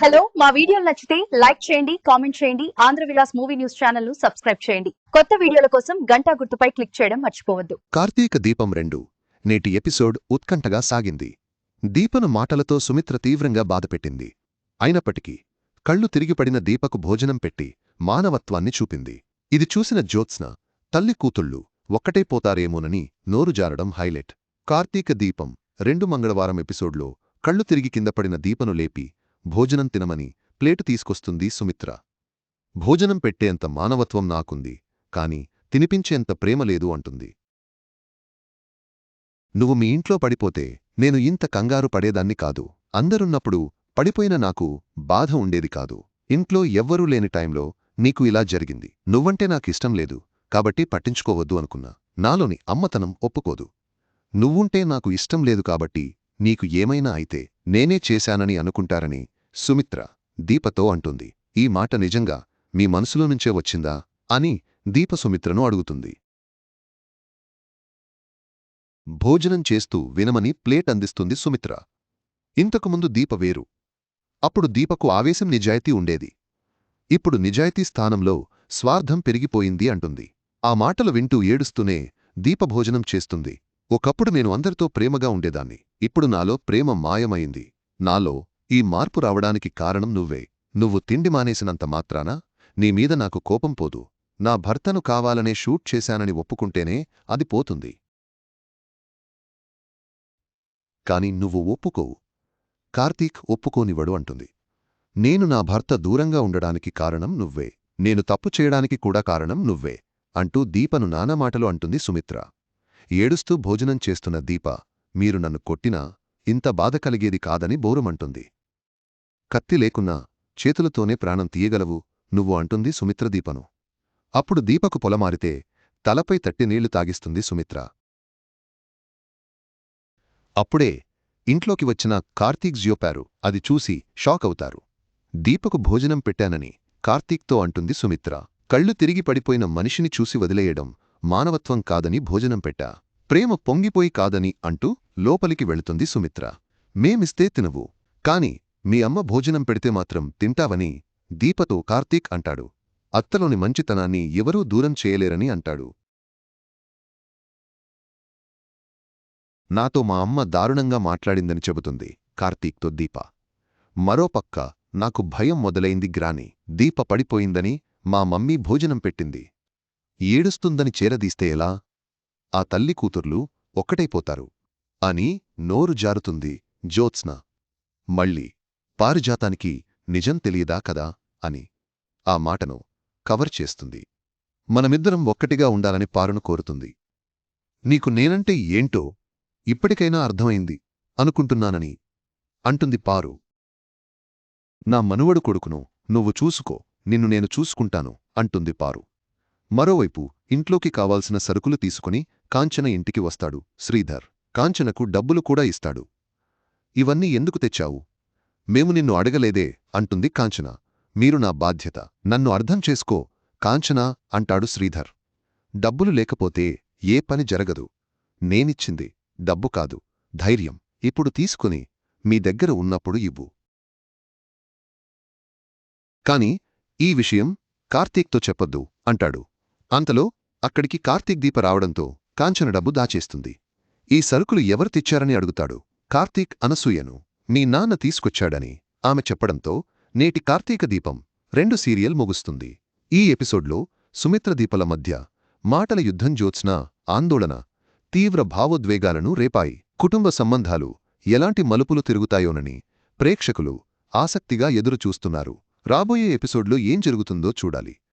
Hello మా వీడియోలు నచ్చితే లైక్ చేయండి కామెంట్ చేయండి ఆంధ్ర విలాస్ మూవీ న్యూస్ ఛానల్ను సబ్స్క్రైబ్ చేయండి. కొత్త వీడియోల కోసం గంటా గుర్తుపై క్లిక్ చేయడం మర్చిపోవద్దు. కార్తీక దీపం రెండు నేటి ఎపిసోడ్ ఉత్కంఠగా సాగింది. దీపను మాటలతో సుమిత్ర తీవ్రంగా బాధపెట్టింది. అయినప్పటికీ కళ్ళు తిరిగిపడిన దీపకు భోజనం పెట్టి మానవత్వాన్ని చూపింది. ఇది చూసిన జ్యోత్స్న తల్లి కూతుళ్ళు ఒక్కటే పోతారేమోనని నోరు జారడం హైలైట్. కార్తీక దీపం రెండు మంగళవారం ఎపిసోడ్లో కళ్ళు తిరిగి కింద పడిన దీపను లేపి భోజనం తినమని ప్లేటు తీసుకొస్తుంది సుమిత్ర. భోజనం పెట్టేంత మానవత్వం నాకుంది కాని తినిపించేంత ప్రేమ లేదు అంటుంది. నువ్వు మీ ఇంట్లో పడిపోతే నేను ఇంత కంగారు పడేదాన్ని కాదు అందరున్నప్పుడు పడిపోయిన నాకు బాధ ఉండేది కాదు. ఇంట్లో ఎవ్వరూ లేని టైంలో నీకు ఇలా జరిగింది. నువ్వంటే నాకిష్టం లేదు కాబట్టి పట్టించుకోవద్దు అనుకున్నా. నాలోని అమ్మతనం ఒప్పుకోదు. నువ్వుంటే నాకు ఇష్టం లేదు కాబట్టి నీకు ఏమైనా అయితే నేనే చేశానని అనుకుంటారని సుమిత్ర దీపతో అంటుంది. ఈ మాట నిజంగా మీ మనసులో నుంచే వచ్చిందా? అని దీప సుమిత్రను అడుగుతుంది. భోజనం చేస్తూ వినమని ప్లేట్ అందిస్తుంది సుమిత్ర. ఇంతకుముందు దీప వేరు. అప్పుడు దీపకు ఆవేశం నిజాయితీ ఉండేది. ఇప్పుడు నిజాయితీ స్థానంలో స్వార్థం పెరిగిపోయింది అంటుంది. ఆ మాటలు వింటూ ఏడుస్తూనే దీపభోజనం చేస్తుంది. ఒకప్పుడు నేను అందరితో ప్రేమగా ఉండేదాన్ని. ఇప్పుడు నాలో ప్రేమ మాయమైంది. నాలో ఈ మార్పు రావడానికి కారణం నువ్వే. నువ్వు తిండి మానేసినంత మాత్రాన నీమీద నాకు కోపం పోదు. నా భర్తను కావాలనే షూట్ చేశానని ఒప్పుకుంటేనే అది పోతుంది. కాని నువ్వు ఒప్పుకోవు. కార్తీక్ ఒప్పుకోనివ్వడు అంటుంది. నేను నా భర్త దూరంగా ఉండడానికి కారణం నువ్వే. నేను తప్పు చేయడానికి కూడా కారణం నువ్వే. అంటూ దీపను నానామాటలు అంటుంది సుమిత్ర. ఏడుస్తూ భోజనం చేస్తున్న దీప మీరు నన్ను కొట్టినా ఇంత బాధ కలిగేది కాదని బోరుమంటుంది. కత్తి లేకున్నా చేతులతోనే ప్రాణం తీయగలవు నువ్వు అంటుంది సుమిత్ర దీపను అప్పుడు దీపకు పొలమారితే తలపై తట్టి నీళ్ళు తాగిస్తుంది సుమిత్ర. అప్పుడే ఇంట్లోకి వచ్చిన కార్తీక్ జియోపారు అది చూసి షాక్ అవుతారు. దీపకు భోజనం పెట్టానని కార్తీక్తో అంటుంది సుమిత్ర. కళ్ళు తిరిగి పడిపోయిన మనిషిని చూసి వదిలేయడం మానవత్వం కాదని భోజనం పెట్టా. ప్రేమ పొంగిపోయి కాదని అంటూ లోపలికి వెళుతుంది సుమిత్ర. మేమిస్తే తినవు. కాని మీ అమ్మ భోజనం పెడితే మాత్రం తింటావని దీపతో కార్తీక్ అంటాడు. అత్తలోని మంచితనాన్ని ఎవరూ దూరం చేయలేరని అంటాడు. నాతో మా అమ్మ దారుణంగా మాట్లాడిందని చెబుతుంది కార్తీక్తో దీప. మరోపక్క నాకు భయం మొదలైంది గ్రాని. దీప పడిపోయిందని మా మమ్మీ భోజనం పెట్టింది. ఏడుస్తుందని చేరదీస్తే ఎలా? ఆ తల్లి కూతుర్లు ఒక్కటైపోతారు. అని నోరు జారుతుంది జ్యోత్స్న. మళ్ళీ పారిజాతానికి నిజం తెలియదా కదా అని ఆ మాటను కవర్ చేస్తుంది. మనమిద్దరం ఒక్కటిగా ఉండాలని పారును కోరుతుంది. నీకు నేనంటే ఏంటో ఇప్పటికైనా అర్థమైంది అనుకుంటున్నానని అంటుంది పారు. నా మనువడు కొడుకును నువ్వు చూసుకో నిన్ను నేను చూసుకుంటాను అంటుంది పారు. మరోవైపు ఇంట్లోకి కావాల్సిన సరుకులు తీసుకుని కాంచన ఇంటికి వస్తాడు శ్రీధర్. కాంచనకు డబ్బులు కూడా ఇస్తాడు. ఇవన్నీ ఎందుకు తెచ్చావు? మేము నిన్ను అడగలేదే అంటుంది కాంచన. మీరు నా బాధ్యత. నన్ను అర్థం చేసుకో కాంచన అంటాడు శ్రీధర్. డబ్బులు లేకపోతే ఏ పని జరగదు. నేనిచ్చింది డబ్బు కాదు ధైర్యం. ఇప్పుడు తీసుకుని మీ దగ్గర ఉన్నప్పుడు ఇవ్వు. కాని ఈ విషయం కార్తీక్తో చెప్పొద్దు అంటాడు. అంతలో అక్కడికి కార్తీక్ దీప రావడంతో కాంచన డబ్బు దాచేస్తుంది. ఈ సరుకులు ఎవరు తెచ్చారని అడుగుతాడు. కార్తీక్ అనసూయను మీ నాన్న తీసుకొచ్చాడని. ఆమె చెప్పడంతో నేటి కార్తీక దీపం రెండు సీరియల్ ముగుస్తుంది. ఈ ఎపిసోడ్లో సుమిత్ర దీపల మధ్య మాటల యుద్ధం జ్యోత్స్న ఆందోళన తీవ్ర భావోద్వేగాలను రేపాయి. కుటుంబ సంబంధాలు ఎలాంటి మలుపులు తిరుగుతాయోనని ప్రేక్షకులు ఆసక్తిగా ఎదురుచూస్తున్నారు. రాబోయే ఎపిసోడ్లో ఏం జరుగుతుందో చూడాలి.